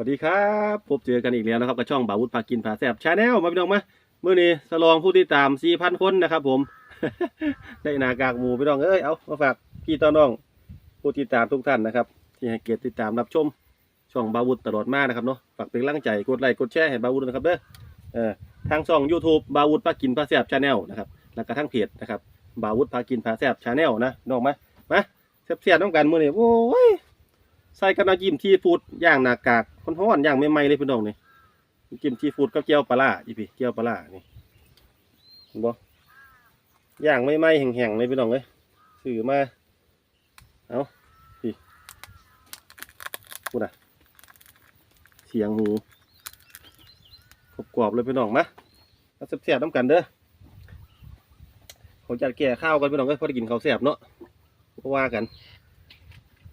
วัสดีครับพบเจอกันอีกแล้วนะครับกับช่องบ่าวุฒิพากินพาแซบชาแนลมาพี่น้องมาเมื่อนี้สลองผู้ติดตาม4,000คนนะครับ ผม ได้นากากหมูพี่น้องเอ้ยเอามาฝากพี่ต้อน้องผู้ติดตามทุกท่านนะครับ ที่ให้เกียรติติดตามรับชมช่องบ่าวุฒิตลอดมานะครับเนาะฝากเป็นกำลังใจกดไลค์กดแชร์ให้บ่าวุฒินะครับเด้อเออทางช่อง YouTube บ่าวุฒิพากินพาแซบชาแนลนะครับแล้วก็ทางเพจนะครับบ่าวุฒิพากินพาแซบชาแนลนะน้องมามาเสียบๆน้องกันเมื้อนี้โอ้ยใส่กับน้ำจิ้มทีฟูดย่างหนากาก คนห้อนๆย่างไม่ไหมเลยพี่น้องนี่น้ำจิ้มทีฟูดกับเจียวปลาล่าอีพี่เจียวปลาล่านี่เห็นบ่ย่างไม่ไหมแห้งๆเลยพี่น้องเลยซื้อมาเอาพี่พูดอะเสียงหูกรอบๆเลยพี่น้องมาเอาแซ่บๆน้ำกันเด้อขาจัดแก่ข้าวกันพี่น้องเอ้ยพอได้กินข้าวแซ่บเนาะว่ากัน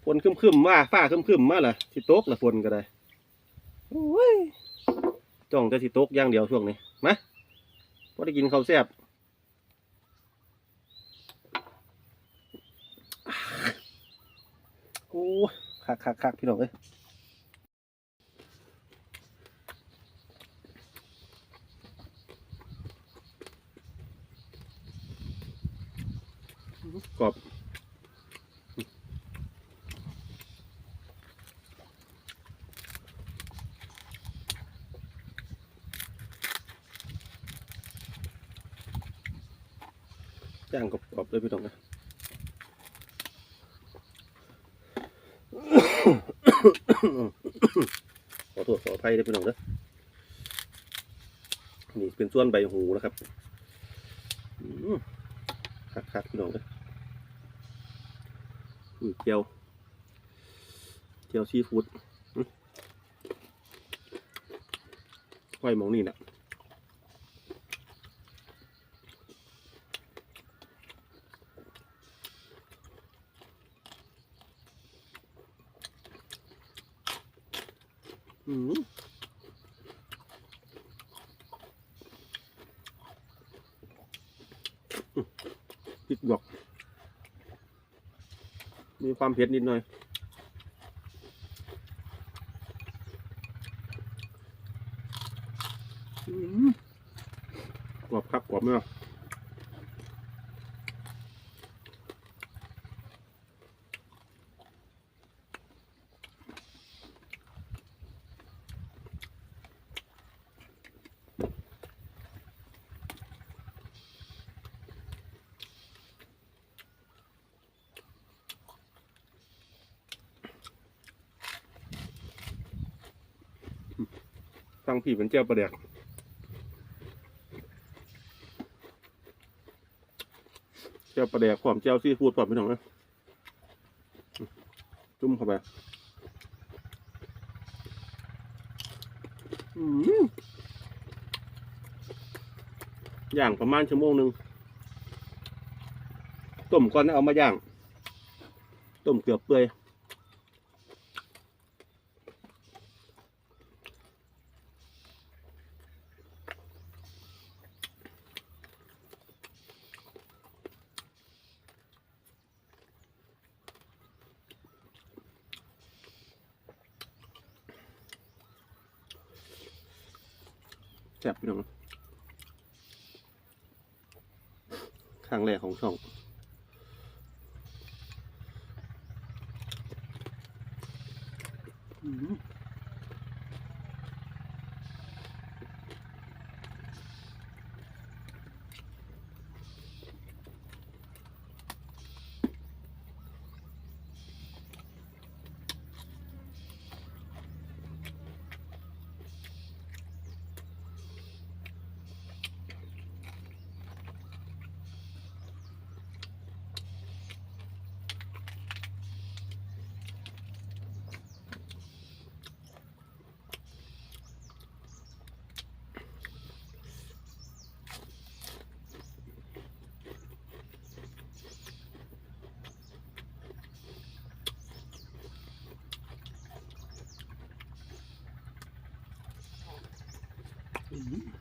ฝนคึมๆมาฟ้าคึมๆมาล่ะสิตกละฝนก็ได้ อ้ยจ้องแต่สิตกอย่างเดียวช่วงนี้มาพอได้กินข้าวแซ่บโอ้คักคักคักพี่น้องเอ้ยกรอบ ย่างกรอบๆเลยพี่น้องนะขอโทษขออภัยด้วยพี่น้องนะนี่เป็นส่วนใบหูนะครับคักๆพี่น้องนะเจียวเจียวซีฟู้ดอืมไว้หมองนี่แหละ พริกหยก มีความเผ็ดนิดหน่อย กรอบครับกรอบเนาะ ตั้งผีเป็นเจ้าประเด็กเจ้าประเด็กความเจ้าซีฟูดความพี่น้องนะจุ่มเข้าไปอย่างประมาณชั่วโมงหนึ่งต้มก่อนแล้เอามาย่าง ต้มเกือบเปื่อย ซ่บพี่น้องครั้งแรกของช่อง อืม อืม